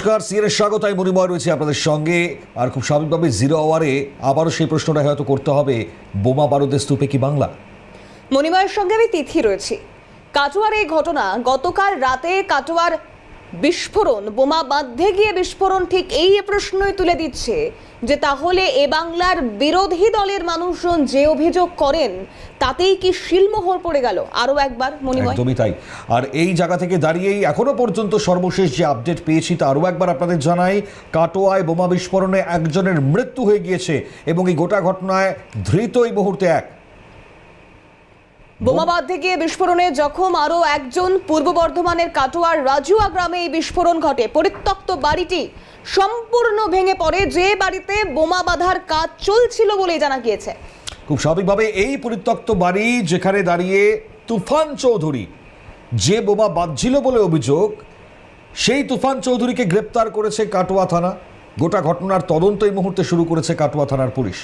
নমস্কার সিএনের স্বাগত, আমি মনিময় রয়েছে আপনাদের সঙ্গে। আর খুব স্বাভাবিকভাবে জিরো আওয়ারে আবারও সেই প্রশ্নটা হয়তো করতে হবে, বোমা বারুদের স্তূপে কি বাংলা? মনিময়ের সঙ্গে আমি তিথি রয়েছি। কাটোয়ার এই ঘটনা গতকাল রাতে কাটোয়ার বিস্ফোরণ, বোমা বাঁধে গিয়ে বিস্ফোরণ ঠিক এই প্রশ্নই তুলে দিচ্ছে যে তাহলে এ বাংলার বিরোধী দলের মানুষজন যে অভিযোগ করেন, তাতেই কি শিলমোহর পড়ে গেল? আরও একবার, মণিময়। একদমই তাই। আর এই জায়গা থেকে দাঁড়িয়েই এখনও পর্যন্ত সর্বশেষ যে আপডেট পেয়েছি, তা আরও একবার আপনাদের জানাই, কাটোয়ায় বোমা বিস্ফোরণে একজনের মৃত্যু হয়ে গিয়েছে এবং এই গোটা ঘটনায় ধৃত এই মুহূর্তে এক। বোমা বাঁধে গিয়ে বিস্ফোরণে জখম আরও একজন পূর্ব বর্ধমানের কাটোয়ার রাজুয়া গ্রামে এই বিস্ফোরণ ঘটে। পরিত্যক্ত বাড়িটি সম্পূর্ণ ভেঙে পড়ে। যে বাড়িতে বোমা বাঁধার কাজ চলছিল বলেই জানা গিয়েছে। খুব স্বাভাবিকভাবে এই পরিত্যক্ত বাড়ি যেখানে দাঁড়িয়ে তুফান চৌধুরী যে বোমা বাঁধছিল বলে অভিযোগ, সেই তুফান চৌধুরীকে গ্রেপ্তার করেছে কাটোয়া থানা। গোটা ঘটনার তদন্ত এই মুহূর্তে শুরু করেছে কাটোয়া থানার পুলিশ।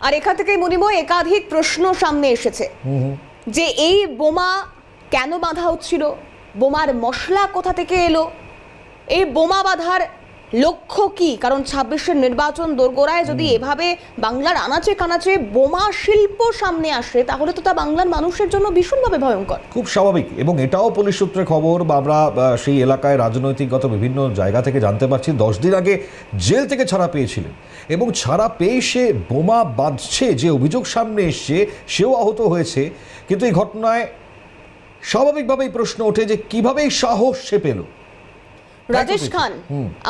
আর এখান থেকে মনিময় একাধিক প্রশ্ন সামনে এসেছে। যে এই বোমা কেন বাঁধা হচ্ছিল? বোমার মশলা কোথা থেকে এলো? এই বোমা বাঁধার লক্ষ্য কি? কারণ ছাব্বিশের নির্বাচন দোরগোড়ায় যদি এভাবে বাংলার আনাচে কানাচে বোমা শিল্প সামনে আসে তাহলে তো তা বাংলার মানুষের জন্য ভীষণভাবে ভয়ঙ্কর। খুব স্বাভাবিক এবং এটাও পুলিশ সূত্রে খবর বা আমরা সেই এলাকায় রাজনৈতিকগত বিভিন্ন জায়গা থেকে জানতে পারছি দশ দিন আগে জেল থেকে ছাড়া পেয়েছিলেন এবং ছাড়া পেয়ে সে বোমা বাঁধছে যে অভিযোগ সামনে এসছে সেও আহত হয়েছে। কিন্তু এই ঘটনায় স্বাভাবিকভাবেই প্রশ্ন ওঠে যে কীভাবে সাহস সে পেল? রাজেশ খান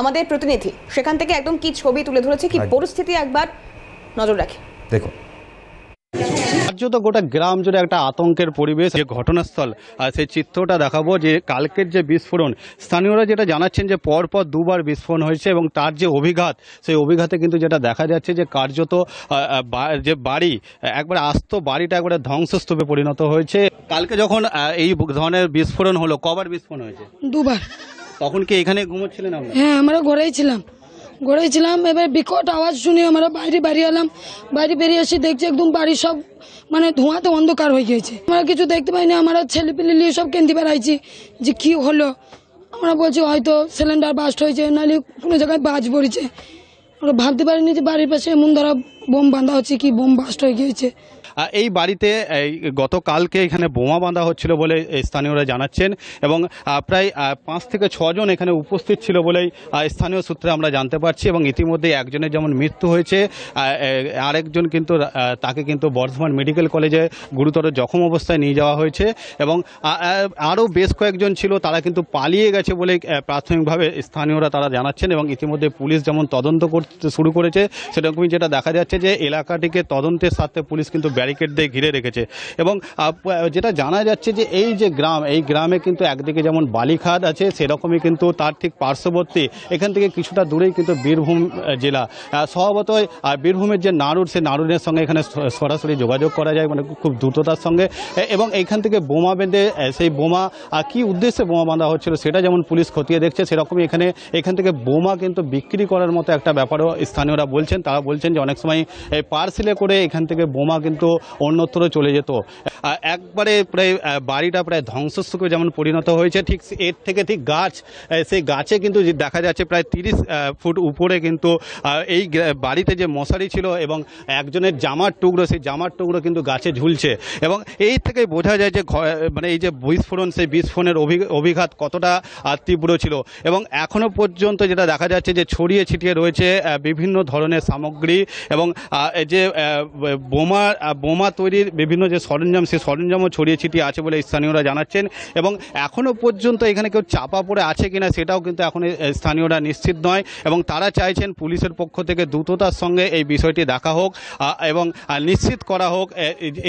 আমাদের প্রতিনিধি সেখান থেকে একদম কি ছবি তুলে ধরেছে কি পরিস্থিতি একবার নজর রাখি। দেখো রাজ্য তো গোটা গ্রাম জুড়ে একটা আতঙ্কের পরিবেশ যে ঘটনাস্থল আর সেই চিত্রটা দেখাবো যে কালকের যে বিস্ফোরণ স্থানীয়রা যেটা জানাচ্ছেন যে পরপর দুবার বিস্ফোরণ হয়েছে এবং তার যে অভিঘাত সেই অভিঘাতে কিন্তু যেটা দেখা যাচ্ছে যে কার্যত যে বাড়ি একবার আস্ত বাড়িটা একবারে ধ্বংসস্তূপে পরিণত হয়েছে। কালকে যখন এই ধরনের বিস্ফোরণ হলো কবার বিস্ফোরণ হয়েছে? দুবার। তখন কি এখানে ঘুমোচ্ছিলেন হ্যাঁ আমরা ঘরেই ছিলাম। ঘরেই ছিলাম, এবার বিকট আওয়াজ শুনে আমরা বাইরে বেরিয়ে এলাম। বাইরে বেরিয়ে এসে দেখছি একদম বাড়ি সব মানে ধোঁয়াতে অন্ধকার হয়ে গিয়েছে। আমরা কিছু দেখতে পাইনি, আমরা ছেলে পেলে নিয়ে সব কেন্দ্রে বেড়াইছি, যে কি হলো? আমরা বলছি, হয়তো সিলিন্ডার বাস্ট হয়েছে, নাহলে কোনো জায়গায় বাজ পড়েছে। আমরা ভাবতে পারিনি যে বাড়ির পাশে এমন দ্বারা বোম বাঁধা হচ্ছে, কি বোম বাস্ট হয়ে গিয়েছে। এই বাড়িতে গতকালকে এখানে বোমা বাঁধা হচ্ছিল বলে স্থানীয়রা জানাচ্ছেন এবং প্রায় পাঁচ থেকে ছজন এখানে উপস্থিত ছিল বলেই স্থানীয় সূত্রে আমরা জানতে পারছি এবং ইতিমধ্যে একজনের যেমন মৃত্যু হয়েছে আরেকজন কিন্তু তাকে কিন্তু বর্ধমান মেডিকেল কলেজে গুরুতর জখম অবস্থায় নিয়ে যাওয়া হয়েছে এবং আরও বেশ কয়েকজন ছিল, তারা কিন্তু পালিয়ে গেছে বলে প্রাথমিকভাবে স্থানীয়রা তারা জানাচ্ছেন এবং ইতিমধ্যে পুলিশ যেমন তদন্ত করতে শুরু করেছে, সেরকমই যেটা দেখা যাচ্ছে যে, এলাকাটিকে তদন্তের সাথে পুলিশ কিন্তু ব্যারিকেড দিয়ে ঘিরে রেখেছে। এবং যেটা জানা যাচ্ছে যে এই যে গ্রাম, এই গ্রামে কিন্তু একদিকে যেমন বালিখাদ আছে, সেরকমই কিন্তু তার ঠিক পার্শ্ববর্তী এখান থেকে কিছুটা দূরেই কিন্তু বীরভূম জেলা। স্বভাবতই বীরভূমের যে নাড়ুর সেই নাড়ুরের সঙ্গে এখানে স- সরাসরি যোগাযোগ করা যায় মানে খুব দ্রুততার সঙ্গে। এবং এইখান থেকে বোমা বেঁধে সেই বোমা কি উদ্দেশ্যে বোমা বাঁধা হচ্ছিল সেটা যেমন পুলিশ খতিয়ে দেখছে, সেরকমই এখানে, এখান থেকে বোমা কিন্তু বিক্রি করার মতো একটা ব্যাপারও স্থানীয়রা বলছেন। তারা বলছেন যে অনেক সময় পার্সেলে করে এখান থেকে বোমা কিন্তু অন্যত্র চলে যেত। একবারে প্রায় বাড়িটা প্রায় ধ্বংসস্তূপে যেমন পরিণত হয়েছে, ঠিক এর থেকে ঠিক গাছ সেই গাছে কিন্তু দেখা যাচ্ছে প্রায় তিরিশ ফুট উপরে কিন্তু এই বাড়িতে যে মশারি ছিল এবং একজনের জামার টুকরো, সেই জামার টুকরো কিন্তু গাছে ঝুলছে। এবং এই থেকে বোঝা যায় যে মানে এই যে বিস্ফোরণ, সেই বিস্ফোরণের অভি- অভিঘাত কতটা তীব্র ছিল। এবং এখনও পর্যন্ত যেটা দেখা যাচ্ছে যে ছড়িয়ে ছিটিয়ে রয়েছে বিভিন্ন ধরনের সামগ্রী এবং যে বোমা বোমা তৈরির বিভিন্ন যে সরঞ্জাম সেই সরঞ্জামও ছড়িয়ে ছিটিয়ে আছে বলে স্থানীয়রা জানাচ্ছেন এবং এখনও পর্যন্ত এখানে কেউ চাপা পড়ে আছে কিনা সেটাও কিন্তু এখন স্থানীয়রা নিশ্চিত নয় এবং তারা চাইছেন পুলিশের পক্ষ থেকে দ্রুততার সঙ্গে এই বিষয়টি দেখা হোক এবং নিশ্চিত করা হোক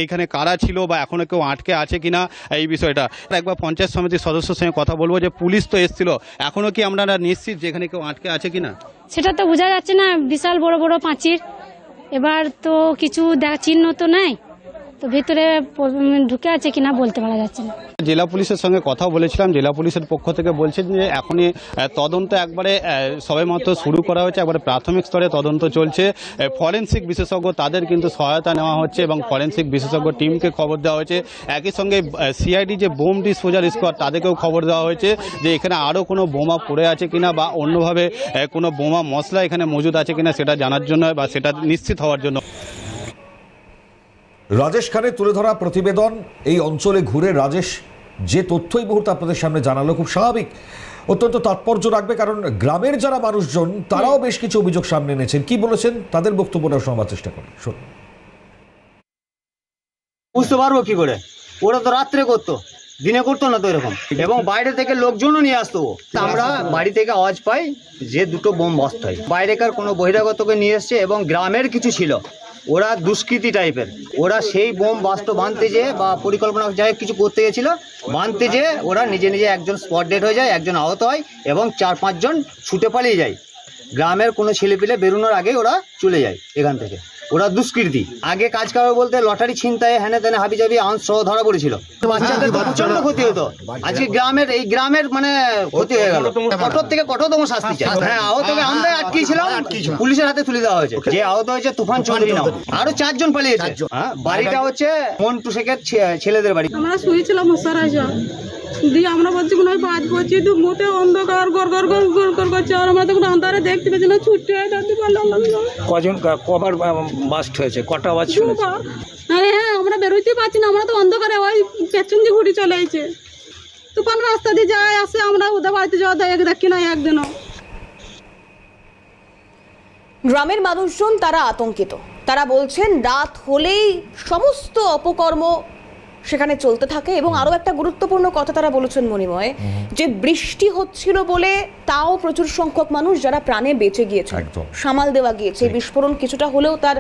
এইখানে কারা ছিল বা এখনও কেউ আটকে আছে কিনা এই বিষয়টা। একবার পঞ্চায়েত সমিতির সদস্যের সঙ্গে কথা বলব যে পুলিশ তো এসেছিল এখনও কি আমরা নিশ্চিত যে এখানে কেউ আটকে আছে কিনা? সেটা তো বোঝা যাচ্ছে না, বিশাল বড় বড় পাঁচির। এবার তো কিছু চিহ্ন তো নাই। তো ভিতরে ঢুকে আছে কিনা বলতে পারা যাচ্ছে না। জেলা পুলিশের সঙ্গে কথা বলেছিলাম, জেলা পুলিশের পক্ষ থেকে বলছেন যে এখনই তদন্ত একবারে সবেমাত্র শুরু করা হয়েছে একবারে প্রাথমিক স্তরে তদন্ত চলছে। ফরেন্সিক বিশেষজ্ঞ তাদের কিন্তু সহায়তা নেওয়া হচ্ছে এবং ফরেন্সিক বিশেষজ্ঞ টিমকে খবর দেওয়া হয়েছে। একই সঙ্গে সিআইডি যে বোম ডিসপোজাল স্কোয়াড, তাদেরকেও খবর দেওয়া হয়েছে যে এখানে আরও কোনো বোমা পড়ে আছে কিনা বা অন্যভাবে কোনো বোমা মশলা এখানে মজুদ আছে কিনা সেটা জানার জন্য বা সেটা নিশ্চিত হওয়ার জন্য। রাজেশ খানের তুলে ধরা প্রতিবেদন, এই অঞ্চলে ঘুরে রাজেশ যে তথ্য এই মুহূর্তে আপনাদের সামনে জানালো খুব স্বাভাবিক। অত্যন্ত তাৎপর্য রাখবে কারণ গ্রামের যারা মানুষজন, তারাও বেশ কিছু অভিযোগ সামনে এনেছেন। কি বলেছেন? তাদের বক্তব্যটা শোনাবার চেষ্টা করি শুনুন। বুঝতে পারব কি করে? ওরা তো রাত্রে করতো, দিনে করতো না তো এরকম। এবং বাইরে থেকে লোকজনও নিয়ে আসতো আমরা বাড়ি থেকে আওয়াজ পাই যে দুটো বোম বাস্ট হয়। বাইরেকার কোনো বহিরাগতকে নিয়ে এসছে এবং গ্রামের কিছু ছিল। ওরা দুষ্কৃতি টাইপের ওরা সেই বোম বাস্তব বাঁধতে যে বা পরিকল্পনা যাই কিছু করতে গেছিল বাঁধতে যেয়ে ওরা নিজে নিজে একজন স্পট ডেট হয়ে যায়, একজন আহত হয় এবং চার পাঁচজন ছুটে পালিয়ে যায়। গ্রামের কোনো ছেলেপিলে বেরোনোর আগে ওরা চলে যায় এখান থেকে। ওরা দুষ্কৃতি। আগে কাজ কারবার বলতে লটারি ছিনতাই হ্যানে তেনে হাবি জাবি আউন্স সহ ধরা পড়েছিল। বাচ্চাদের প্রচণ্ড ক্ষতি হতো। আজকে গ্রামের এই গ্রামের মানে ক্ষতি হয়ে গেল। কঠোর থেকে কঠোরতম শাস্তি চাই। হ্যাঁ আহতকে আমরা আটকিয়েছিলাম। পুলিশের হাতে তুলে দেওয়া হয়েছে। যে আহত হয়েছে তুফান চৌধুরী নাম। আরও চারজন পালিয়েছে। হ্যাঁ, বাড়িটা হচ্ছে মন্টু শেখের ছেলেদের বাড়ি। আমরা শুয়েছিলাম দিয়ে আমরা বলছি মনে হয় বাজ পড়ছি একটু মোটে অন্ধকার গর গর গর গর গর করছে আর আমরা তখন অন্ধকারে দেখতে পেয়েছি না ছুটতে হয় পারলাম কজন কবার বাস্ট হয়েছে? কটা আওয়াজ শুনেছে? আরে হ্যাঁ আমরা বেরোতেই পারছি না আমরা তো অন্ধকারে ওই পেছন দিয়ে ঘুরে চলে এসেছে তুফান রাস্তা দিয়ে যায় আসে আমরা ওদের বাড়িতে যাওয়া দেখ দেখি না একদিনও। গ্রামের মানুষজন তারা আতঙ্কিত। তারা বলছেন রাত হলেই সমস্ত অপকর্ম সেখানে চলতে থাকে এবং আরও একটা গুরুত্বপূর্ণ কথা তারা বলেছেন মণিময় যে বৃষ্টি হচ্ছিল বলে তাও প্রচুর সংখ্যক মানুষ যারা প্রাণে বেঁচে গিয়েছে। সামাল দেওয়া গিয়েছে বিস্ফোরণ কিছুটা হলেও তার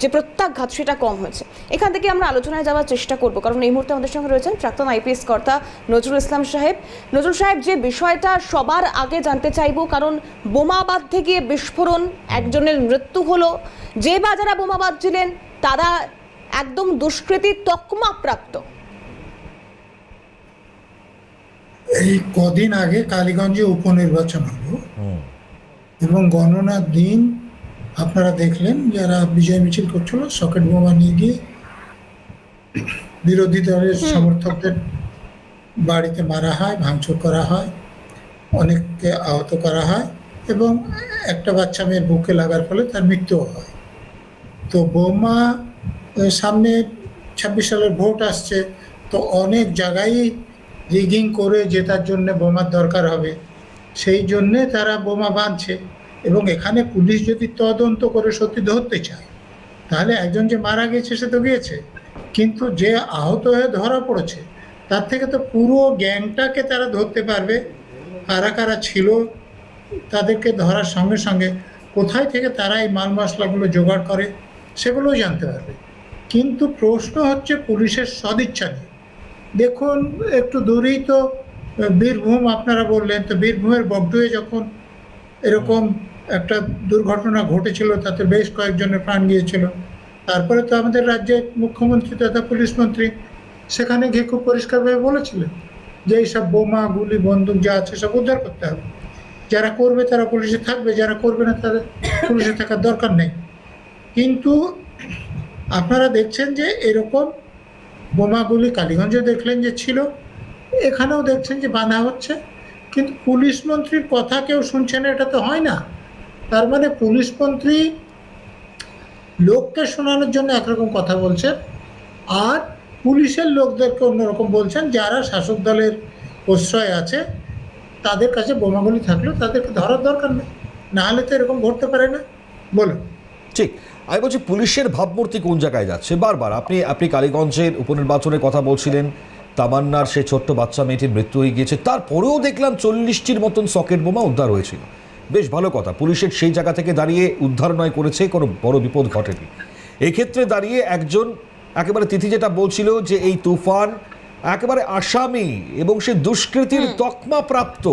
যে প্রত্যাঘাত সেটা কম হয়েছে। এখান থেকে আমরা আলোচনায় যাওয়ার চেষ্টা করব কারণ এই মুহূর্তে আমাদের সঙ্গে রয়েছেন প্রাক্তন আইপিএস কর্তা নজরুল ইসলাম সাহেব। নজরুল সাহেব যে বিষয়টা সবার আগে জানতে চাইব কারণ বোমা বাঁধতে গিয়ে বিস্ফোরণ একজনের মৃত্যু হলো। যে বা যারা বোমা বাঁধছিলেন তারা একদম দুষ্কৃতির তকমা প্রাপ্ত। এই কদিন আগে কালীগঞ্জে উপনির্বাচন হলো। এবং গণনার দিন আপনারা দেখলেন যারা বিজয় মিছিল করছিল সকেট বোমা নিয়ে গিয়ে বিরোধী দলের সমর্থকদের বাড়িতে মারা হয় ভাঙচুর করা হয় অনেককে আহত করা হয় এবং একটা বাচ্চা মেয়ের বুকে লাগার ফলে তার মৃত্যু হয়। তো বোমা সামনে ছাব্বিশ সালের ভোট আসছে, তো অনেক জায়গায় রিগিং করে জেতার জন্য বোমার দরকার হবে। সেই জন্যে তারা বোমা বাঁধছে এবং এখানে পুলিশ যদি তদন্ত করে সত্যি ধরতে চায়, তাহলে একজন যে মারা গেছে সে তো গিয়েছে। কিন্তু যে আহত হয়ে ধরা পড়েছে, তার থেকে তো পুরো গ্যাংটাকে তারা ধরতে পারবে। কারা কারা ছিল, তাদেরকে ধরার সঙ্গে সঙ্গে কোথায় থেকে তারা এই মাল মশলাগুলো জোগাড় করে, সেগুলোও জানতে পারবে। কিন্তু প্রশ্ন হচ্ছে পুলিশের সদিচ্ছা নিয়ে। দেখুন, একটু দূরেই তো বীরভূম, আপনারা বললেন, তো বীরভূমের বগডুয়ে যখন এরকম একটা দুর্ঘটনা ঘটেছিল, তাতে বেশ কয়েকজনের প্রাণ গিয়েছিল। তারপরে তো আমাদের রাজ্যের মুখ্যমন্ত্রী তথা পুলিশ মন্ত্রী সেখানে গিয়ে খুব পরিষ্কারভাবে বলেছিলেন যে এইসব বোমা, গুলি, বন্দুক যা আছে সব উদ্ধার করতে হবে। যারা করবে তারা পুলিশে থাকবে, যারা করবে না তাদের পুলিশে থাকার দরকার নেই। কিন্তু আপনারা দেখছেন যে এরকম বোমাগুলি কালীগঞ্জে দেখলেন যে ছিল, এখানেও দেখছেন যে বাঁধা হচ্ছে। কিন্তু পুলিশ মন্ত্রীর কথা কেউ শুনছে না, এটা তো হয় না। তার মানে পুলিশ মন্ত্রী লোককে শোনানোর জন্য একরকম কথা বলছেন, আর পুলিশের লোকদেরকে অন্যরকম বলছেন, যারা শাসক দলের প্রশ্রয় আছে, তাদের কাছে বোমাগুলি থাকলেও তাদেরকে ধরার দরকার নেই। না হলে তো এরকম ঘটতে পারে না। বলুন। ঠিক। আমি বলছি পুলিশের ভাবমূর্তি কোন জায়গায় যাচ্ছে? বারবার আপনি আপনি কালীগঞ্জের উপনির্বাচনের কথা বলছিলেন তামান্নার সেই ছোট্ট বাচ্চা মেয়েটির মৃত্যু হয়ে গিয়েছে তারপরেও দেখলাম চল্লিশটির মতন সকেট বোমা উদ্ধার হয়েছিল। বেশ ভালো কথা পুলিশের সেই জায়গা থেকে দাঁড়িয়ে উদ্ধার নয় করেছে কোনো বড় বিপদ ঘটেনি। এক্ষেত্রে দাঁড়িয়ে একজন একেবারে তিথি যেটা বলছিল যে এই তুফান একেবারে আসামি এবং সে দুষ্কৃতির তকমা প্রাপ্ত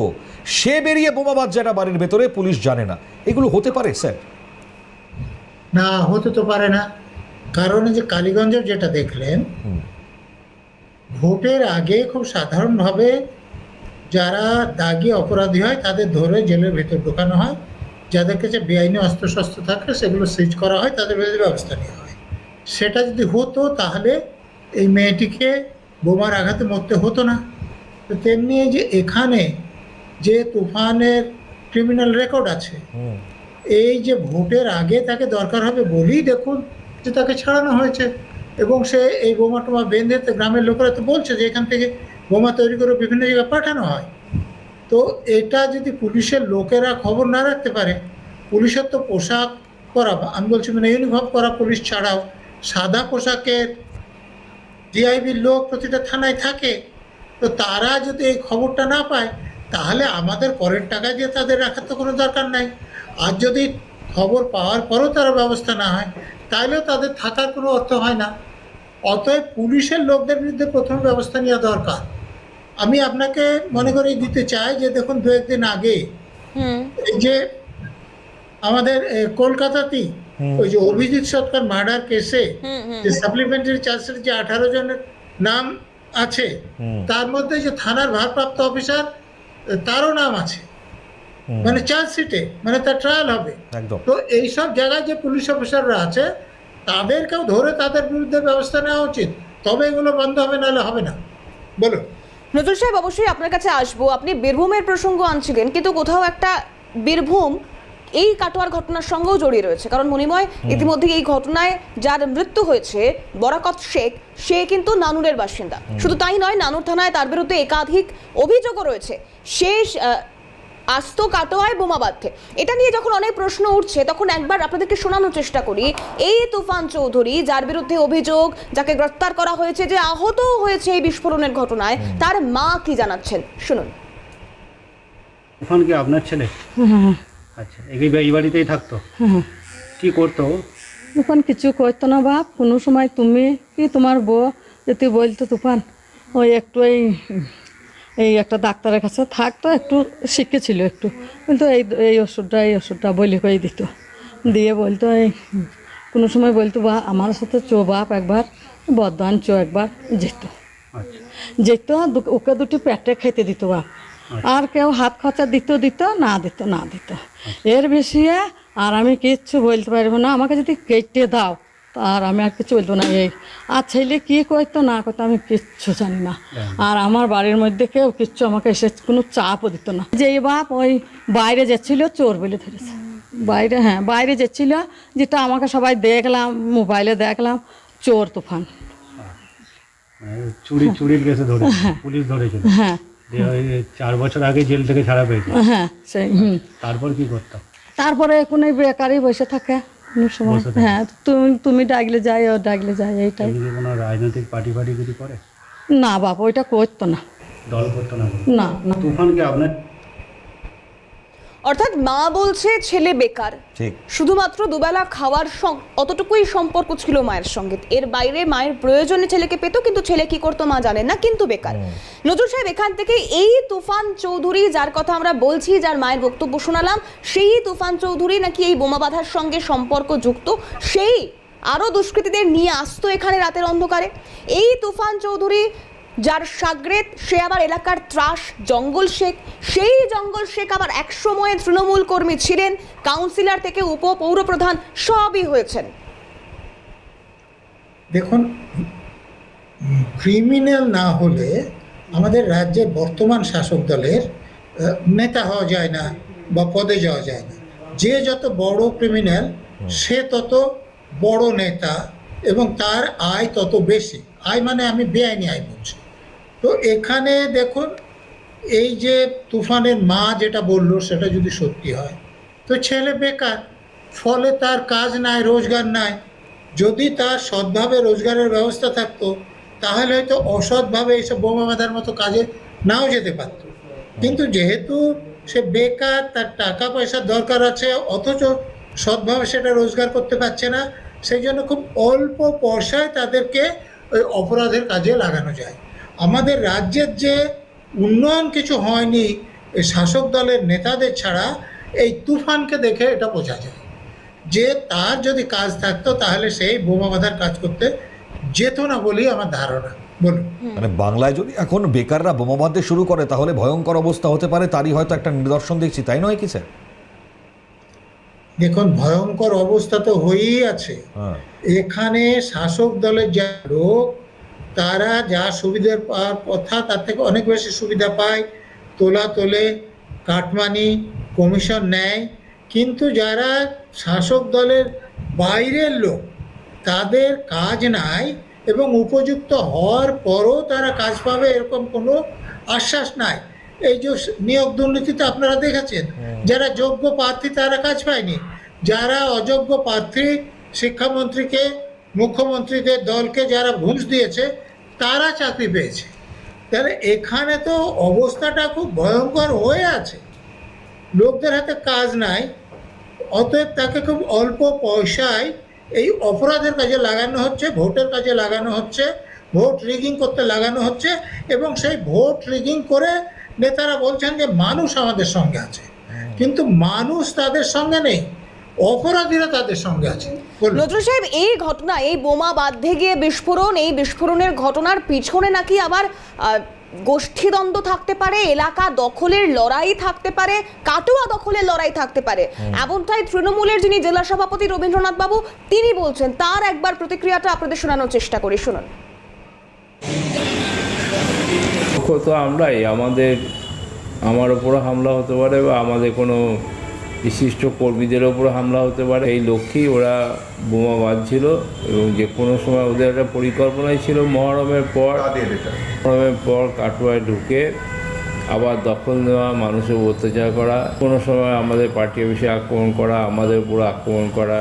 সে বেরিয়ে বোমাবাদ যারা বাড়ির ভেতরে পুলিশ জানে না। এগুলো হতে পারে স্যার? না হতে তো পারে না। কারণ যে কালীগঞ্জের যেটা দেখলেন ভোটের আগে খুব সাধারণভাবে যারা দাগি অপরাধী হয় তাদের ধরে জেলের ভেতর ঢোকানো হয়। যাদের কাছে বেআইনি অস্ত্রশস্ত্র থাকে সেগুলো সিজ করা হয় তাদের বিরুদ্ধে ব্যবস্থা নেওয়া হয়। সেটা যদি হতো তাহলে এই মেয়েটিকে বোমার আঘাতে মরতে হতো না। তো তেমনি যে এখানে যে তুফানের ক্রিমিনাল রেকর্ড আছে এই যে ভোটের আগে তাকে দরকার হবে বলেই দেখুন যে তাকে ছাড়ানো হয়েছে। এবং সে এই বোমা টোমা বেঁধে গ্রামের লোকেরা তো বলছে যে এখান থেকে বোমা তৈরি করে বিভিন্ন জায়গায় পাঠানো হয়। তো এটা যদি পুলিশের লোকেরা খবর না রাখতে পারে, পুলিশের তো পোশাক পরা, আমি বলছি মানে ইউনিফর্ম পরা পুলিশ ছাড়াও সাদা পোশাকের ডিআইবির লোক প্রতিটা থানায় থাকে, তো তারা যদি এই খবরটা না পায়, তাহলে আমাদের করের টাকা দিয়ে তাদের রাখার তো কোনো দরকার নাই। আর যদি খবর পাওয়ার পরও তারা ব্যবস্থা না হয় তাহলেও তাদের থাকার কোনো অর্থ হয় না। অতএব পুলিশের লোকদের বিরুদ্ধে প্রথম ব্যবস্থা নেওয়া দরকার। আমি আপনাকে মনে করি দিতে চাই যে দেখুন দু একদিন আগে এই যে আমাদের কলকাতাতেই ওই যে অভিজিৎ সরকার মার্ডার কেসে যে সাপ্লিমেন্টারি চার্জশিট যে আঠারো জনের নাম আছে তার মধ্যে যে থানার ভারপ্রাপ্ত অফিসার তারও নাম আছে। মানে চার্জশিটে মানে তার ট্রায়াল হবে। তো এইসব জায়গায় যে পুলিশ অফিসাররা আছে তাদেরকেও ধরে তাদের বিরুদ্ধে ব্যবস্থা নেওয়া উচিত। তবে এগুলো বন্ধ হবে নাহলে হবে না। বলুন। নজরুল সাহেব অবশ্যই আপনার কাছে আসব। আপনি বীরভূমের প্রসঙ্গ আনছিলেন কিন্তু কোথাও একটা বীরভূম এই কাটোয়ার ঘটনার সঙ্গেও জড়িয়ে রয়েছে। কারণ মণিময় ইতিমধ্যে এই ঘটনায় যার মৃত্যু হয়েছে বরাকত শেখ সে কিন্তু নানুরের বাসিন্দা। শুধু তাই নয় নানুর থানায় তার বিরুদ্ধে একাধিক অভিযোগও রয়েছে। শেষ আস্ত কাটোয়ায় বোমা বাঁধতে। এটা নিয়ে যখন অনেক প্রশ্ন উঠছে তখন একবার আপনাদেরকে শোনানোর চেষ্টা করি। এই তুফান চৌধুরী যার বিরুদ্ধে অভিযোগ যাকে গ্রেফতার করা হয়েছে যে আহত হয়েছে এই বিস্ফোরণের ঘটনায় তার মা কি জানাচ্ছেন? শুনুন। তুফান কি আপনার ছেলে? আচ্ছা এই বাড়িতেই থাকতো? কি করতো তুফান কিছু করতো না বাপ। কোনো সময় তুমি কি তোমার বউ যদি বলতো তুফান ওই একটু এই এই একটা ডাক্তারের কাছে থাকতো একটু শিখেছিল একটু। কিন্তু এই এই ওষুধটা এই ওষুধটা বলি করে দিত। দিয়ে বলতো এই কোনো সময় বলতো বা আমার সাথে চো বাপ একবার বর্ধমান চো একবার যেত। আচ্ছা। যেত ওকে দুটি পেটে খেতে দিত বাপ। আর কেউ হাত খরচা দিত দিত না দিত না দিত। এর বেশি আর আমি কিচ্ছু বলতে পারব না। আমাকে যদি কেটে দাও আর আমি আর কিছু বলতো না এই আর ছেলে কী করতো না করতো আমি কিচ্ছু জানি না। আর আমার বাড়ির মধ্যে কেউ কিচ্ছু আমাকে এসে কোনো চাপও দিত না। যে এই বাপ ওই বাইরে যাচ্ছিল চোর বলে ধরেছে। বাইরে হ্যাঁ বাইরে যাচ্ছিল যেটা আমাকে সবাই দেখলাম মোবাইলে দেখলাম চোর তুফান। চুরি চুরির কেসে ধরেছে পুলিশ ধরেছিল হ্যাঁ। চার বছর আগে জেল থেকে ছাড়া পেয়েছে। হ্যাঁ সেই তারপর কি করতাম তারপরে এখন এই বেকারই বসে থাকে। সময় হ্যাঁ তুমি তুমি ডাকলে যাই ও ডাকলে যাই এইটাই। কোনো রাজনৈতিক পার্টি ফার্টি কিছু করে? না বাবা ওইটা করতো না। দল করতো না না না। তুফান আপনার অর্থাৎ মা বলছে ছেলে বেকার। শুধুমাত্র দুবেলা খাওয়ার অতটুকুই সম্পর্ক ছিল মায়ের সঙ্গে। এর বাইরে মায়ের প্রয়োজনে ছেলেকে পেত কিন্তু ছেলে কি করতো মা জানেন না কিন্তু বেকার। নজরুল সাহেব এখান থেকে এই তুফান চৌধুরী যার কথা আমরা বলছি যার মায়ের বক্তব্য শোনালাম সেই তুফান চৌধুরী নাকি এই বোমা বাঁধার সঙ্গে সম্পর্ক যুক্ত সেই আরও দুষ্কৃতীদের নিয়ে আসতো এখানে রাতের অন্ধকারে। এই তুফান চৌধুরী যার সাগরেদ সে আবার এলাকার ত্রাস, জঙ্গল শেখ। সেই জঙ্গল শেখ আবার এক সময়ে তৃণমূল কর্মী ছিলেন। কাউন্সিলর থেকে উপ পৌরপ্রধান সবই হয়েছেন। দেখুন ক্রিমিনাল না হলে আমাদের রাজ্যের বর্তমান শাসক দলের নেতা হওয়া যায় না বা পদে যাওয়া যায় না। যে যত বড় ক্রিমিনাল সে তত বড় নেতা এবং তার আয় তত বেশি। আয় মানে আমি বেআইনি আয় বলছি। তো এখানে দেখুন, এই যে তুফানের মা যেটা বলল, সেটা যদি সত্যি হয়, তো ছেলে বেকার, ফলে তার কাজ নাই, রোজগার নাই। যদি তার সৎভাবে রোজগারের ব্যবস্থা থাকতো, তাহলে হয়তো অসৎভাবে এইসব বোমা বাঁধার মতো কাজে নাও যেতে পারত। কিন্তু যেহেতু সে বেকার, তার টাকা পয়সার দরকার আছে, অথচ সৎভাবে সেটা রোজগার করতে পারছে না, সেই জন্য খুব অল্প পয়সায় তাদেরকে ওই অপরাধের কাজে লাগানো যায়। আমাদের রাজ্যের যে উন্নয়ন কিছু হয়নি এই শাসক দলের নেতাদের ছাড়া এই তুফানকে দেখে এটা বোঝা যায়। যে তার যদি কাজ থাকতো তাহলে সেই বোমা বাঁধার কাজ করতে যেত না বলেই আমার ধারণা। বলুন। মানে বাংলায় যদি এখন বেকাররা বোমা বাঁধতে শুরু করে তাহলে ভয়ঙ্কর অবস্থা হতে পারে তারই হয়তো একটা নিদর্শন দেখছি তাই নয় কি স্যার? দেখুন ভয়ঙ্কর অবস্থা তো হয়েই আছে। হ্যাঁ। এখানে শাসক দলের যা লোক তারা যা সুবিধা পাওয়ার কথা তার থেকে অনেক বেশি সুবিধা পায় তোলা তোলে কাটমানি কমিশন নেয়। কিন্তু যারা শাসক দলের বাইরের লোক তাদের কাজ নাই এবং উপযুক্ত হওয়ার পরও তারা কাজ পাবে এরকম কোনো আশ্বাস নাই। এই যে নিয়োগ দুর্নীতিতে আপনারা দেখেছেন যারা যোগ্য প্রার্থী তারা কাজ পায়নি। যারা অযোগ্য প্রার্থী শিক্ষামন্ত্রীকে মুখ্যমন্ত্রীদের দলকে যারা ঘুষ দিয়েছে তারা চাকরি পেয়েছে। তাহলে এখানে তো অবস্থাটা খুব ভয়ঙ্কর হয়ে আছে। লোকদের হাতে কাজ নাই, অতএব তাকে খুব অল্প পয়সায় এই অপরাধের কাজে লাগানো হচ্ছে, ভোটের কাজে লাগানো হচ্ছে, ভোট রিগিং করতে লাগানো হচ্ছে এবং সেই ভোট রিগিং করে নেতারা বলছেন যে মানুষ আমাদের সঙ্গে আছে। কিন্তু মানুষ তাদের সঙ্গে নেই। অপরাধীরা তাদের সঙ্গে আছে। নজরুল সাহেব এই ঘটনা এই বোমা বাঁধতে গিয়ে বিস্ফোরণ এই বিস্ফোরণের ঘটনার পিছনে নাকি আবার গোষ্ঠীদ্বন্দ্ব থাকতে পারে এলাকা দখলের লড়াই থাকতে পারে কাটুয়া দখলের লড়াই থাকতে পারে। এমনটাই তৃণমূলের যিনি জেলা সভাপতি রবীন্দ্রনাথ বাবু তিনি বলছেন তার একবার প্রতিক্রিয়াটা আপনাদের শোনানোর চেষ্টা করি শুনুন। তো আমরাই আমাদের আমার ওপরও হামলা হতে পারে বা আমাদের কোনো বিশিষ্ট কর্মীদের ওপর হামলা হতে পারে। এই লক্ষ্যেই ওরা বোমা বাঁধছিল এবং যে কোনো সময় ওদের একটা পরিকল্পনাই ছিল মহরমের পর। মহরমের পর কাটোয়ায় ঢুকে আবার দখল নেওয়া মানুষের অত্যাচার করা কোনো সময় আমাদের পার্টি অফিসে আক্রমণ করা আমাদের উপর আক্রমণ করা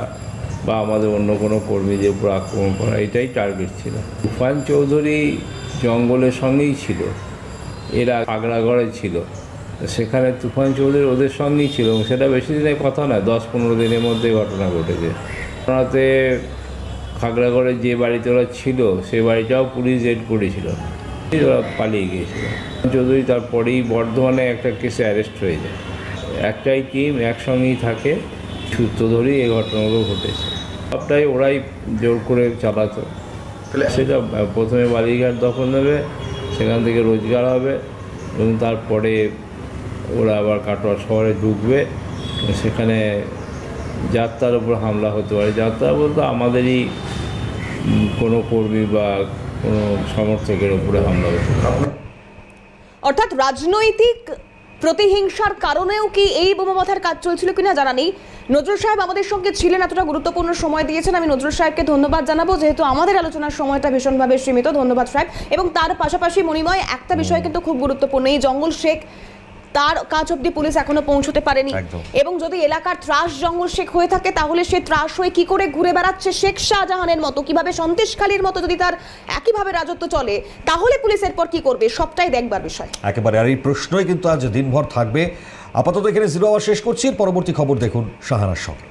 বা আমাদের অন্য কোনো কর্মীদের উপর আক্রমণ করা এটাই টার্গেট ছিল। তুফান চৌধুরী জঙ্গলের সঙ্গেই ছিল। এরা আগ্রাগড়ে ছিল। সেখানে তুফান চৌধুরী ওদের সঙ্গেই ছিল এবং সেটা বেশি দিনের কথা নয় দশ পনেরো দিনের মধ্যে ঘটনা ঘটেছে। ঘটনাতে খাগড়াগড়ে যে বাড়িতে ওরা ছিল সেই বাড়িটাও পুলিশ রেড করেছিল। ওরা পালিয়ে গিয়েছিল। চৌধুরী তারপরেই বর্ধমানে একটা কেসে অ্যারেস্ট হয়ে যায়। একটাই টিম একসঙ্গেই থাকে। সূত্র ধরেই এই ঘটনাগুলো ঘটেছে। সবটাই ওরাই জোর করে চালাতো। সেটা প্রথমে বালিঘাট দখল নেবে সেখান থেকে রোজগার হবে এবং তারপরে ওরা আবার কাটোয়া শহরে ঢুকবে। সেখানে যাত্রার উপর হামলা হতে পারে। যাত্রা বলতে আমাদেরই কোনো কর্মী বা কোনো সমর্থকের উপরে হামলা হতে পারে। অর্থাৎ রাজনৈতিক প্রতিহিংসার কারণেও কি এই বোমা বাঁধার কাজ চলছিল কিনা জানা নেই। নজরুল সাহেব আমাদের সঙ্গে ছিলেন, এতটা গুরুত্বপূর্ণ সময় দিয়েছেন। আমি নজরুল সাহেবকে ধন্যবাদ জানাব, যেহেতু আমাদের আলোচনার সময়টা ভীষণভাবে সীমিত। ধন্যবাদ, সাহেব। এবং তার পাশাপাশি মণিময়, একটা বিষয় কিন্তু খুব গুরুত্বপূর্ণ। এই জঙ্গল শেখ তার কাজ অব্দি পুলিশ এখনও পৌঁছতে পারেনি। এবং যদি এলাকার ত্রাস জঙ্গল শেখ হয়ে থাকে তাহলে সে ত্রাস হয়ে কি করে ঘুরে বেড়াচ্ছে শেখ শাহজাহানের মতো? কীভাবে সন্দেশখালীর মতো যদি তার একইভাবে রাজত্ব চলে তাহলে পুলিশ এরপর কি করবে? সবটাই দেখবার বিষয়। একেবারে আর এই প্রশ্নই কিন্তু আজ দিনভর থাকবে। আপাতত এখানে জিরো আওয়ার শেষ করছি পরবর্তী খবর দেখুন শাহানার সঙ্গে।